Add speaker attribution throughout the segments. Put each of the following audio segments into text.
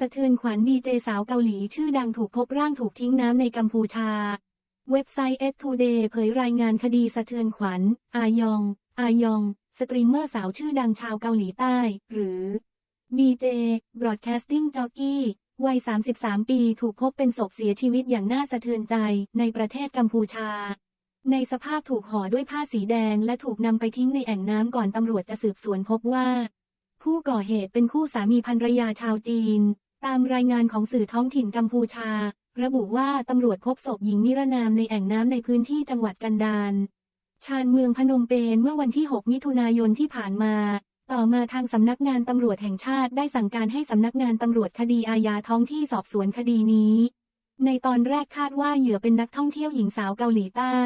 Speaker 1: สะเทือนขวัญดีเจสาวเกาหลีชื่อดังถูกพบร่างถูกทิ้งน้ำในกัมพูชา เว็บไซต์ s t o d a y เผยรายงานคดีสะเทือนขวัญ อายอง อายอง สตรีมเมอร์สาวชื่อดังชาวเกาหลีใต้ หรือ BJ Broadcasting Jockey วัย 33 ปีถูกพบเป็นศพเสียชีวิตอย่างน่าสะเทือนใจในประเทศกัมพูชา ในสภาพถูกห่อด้วยผ้าสีแดงและถูกนำไปทิ้งในแอ่งน้ำก่อนตำรวจจะสืบสวนพบว่าผู้ก่อเหตุเป็นคู่สามีภรรยาชาวจีน ตามรายงานของสื่อท้องถิ่นกัมพูชา ระบุว่าตำรวจพบศพหญิงนิรนามในแอ่งน้ำในพื้นที่จังหวัดกันดารชานเมืองพนมเปญเมื่อวันที่ 6 มิถุนายนที่ผ่านมา ต่อมาทางสำนักงานตำรวจแห่งชาติได้สั่งการให้สำนักงานตำรวจคดีอาญาท้องที่สอบสวนคดีนี้ ในตอนแรกคาดว่าเหยื่อเป็นนักท่องเที่ยวหญิงสาวเกาหลีใต้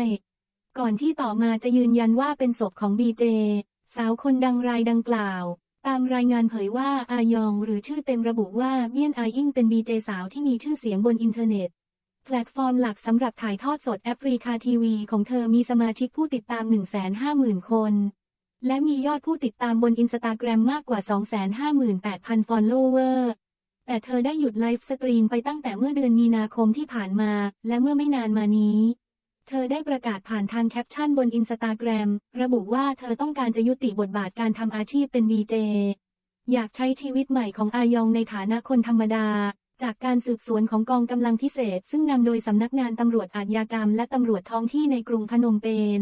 Speaker 1: ก่อนที่ต่อมาจะยืนยันว่าเป็นศพของบีเจ สาวคนดังรายดังกล่าว ตามรายงานเผยว่าอายองหรือชื่อเต็มระบุว่าเบี้ยนอายิงเป็นบีเจสาวที่มีชื่อเสียงบนอินเทอร์เน็ต แพลตฟอร์มหลักสำหรับถ่ายทอดสดแอฟริกาทีวีของเธอมีสมาชิกผู้ติดตาม 150,000 คน และมียอดผู้ติดตามบนอินสตาแกรมมากกว่า 258,000 ฟอลโลเวอร์แต่เธอได้หยุดไลฟ์สตรีมไปตั้งแต่เมื่อเดือนมีนาคมที่ผ่านมา และเมื่อไม่นานมานี้ เธอได้ประกาศผ่านทางแคปชั่นบนอินสตาแกรมระบุว่าเธอต้องการจะยุติบทบาทการทำอาชีพเป็นวีเจ อยากใช้ชีวิตใหม่ของอายองในฐานะคนธรรมดา จากการสืบสวนของกองกำลังพิเศษ ซึ่งนำโดยสำนักงานตำรวจอาชญากรรม และตำรวจท้องที่ในกรุงพนมเปญ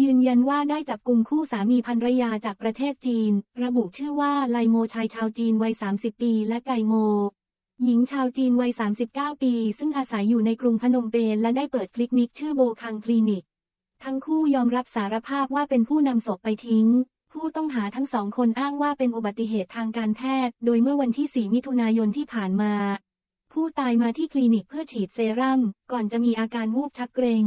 Speaker 1: ยืนยันว่าได้จับกลุ่มคู่สามีภรรยาจากประเทศจีน ระบุชื่อว่าไลโมชายชาวจีนวัย 30 ปี และไก่โม หญิงชาวจีนวัย 39 ปี ซึ่งอาศัยอยู่ในกรุงพนมเปญและได้เปิดคลินิกชื่อโบคังคลินิก ทั้งคู่ยอมรับสารภาพว่าเป็นผู้นำศพไปทิ้ง ผู้ต้องหาทั้งสองคนอ้างว่าเป็นอุบัติเหตุทางการแพทย์ โดยเมื่อวันที่ 4 มิถุนายนที่ผ่านมา ผู้ตายมาที่คลินิกเพื่อฉีดเซรั่ม ก่อนจะมีอาการวูบชักเกร็ง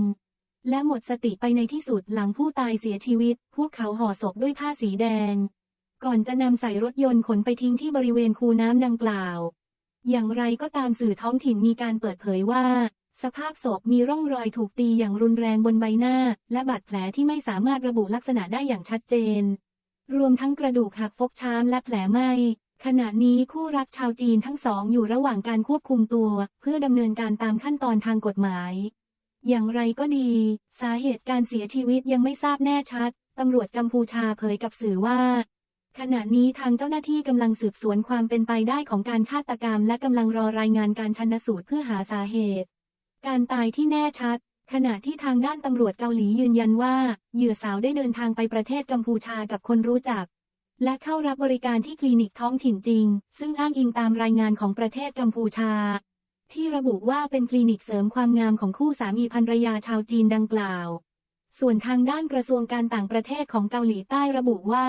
Speaker 1: และหมดสติไปในที่สุดหลังผู้ตายเสียชีวิต พวกเขาห่อศพด้วยผ้าสีแดง ก่อนจะนำใส่รถยนต์ขนไปทิ้งที่บริเวณคูน้ำดังกล่าว อย่างไรก็ตามสื่อท้องถิ่นมีการเปิดเผยว่า สภาพศพมีร่องรอยถูกตีอย่างรุนแรงบนใบหน้า และบาดแผลที่ไม่สามารถระบุลักษณะได้อย่างชัดเจน รวมทั้งกระดูกหักฟกช้ำและแผลไหม้ขณะนี้คู่รักชาวจีนทั้งสองอยู่ระหว่างการควบคุมตัว เพื่อดำเนินการตามขั้นตอนทางกฎหมาย อย่างไรก็ดี สาเหตุการเสียชีวิตยังไม่ทราบแน่ชัดตำรวจกัมพูชาเผยกับสื่อว่า ขณะนี้ทางเจ้าหน้าที่กำลังสืบสวนความเป็นไปได้ของการฆาตกรรม และกำลังรอรายงานการชันสูตรเพื่อหาสาเหตุ การตายที่แน่ชัด ขณะที่ทางด้านตำรวจเกาหลียืนยันว่า เหยื่อสาวได้เดินทางไปประเทศกัมพูชากับคนรู้จัก และเข้ารับบริการที่คลินิกท้องถิ่นจริง ซึ่งอ้างอิงตามรายงานของประเทศกัมพูชา ที่ระบุว่าเป็นคลินิกเสริมความงามของคู่สามีภรรยาชาวจีนดังกล่าว ส่วนทางด้านกระทรวงการต่างประเทศของเกาหลีใต้ระบุว่า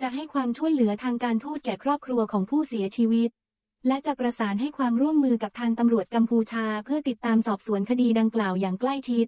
Speaker 1: จะให้ความช่วยเหลือทางการทูตแก่ครอบครัวของผู้เสียชีวิต และจะประสานให้ความร่วมมือกับทางตำรวจกัมพูชา เพื่อติดตามสอบสวนคดีดังกล่าวอย่างใกล้ชิด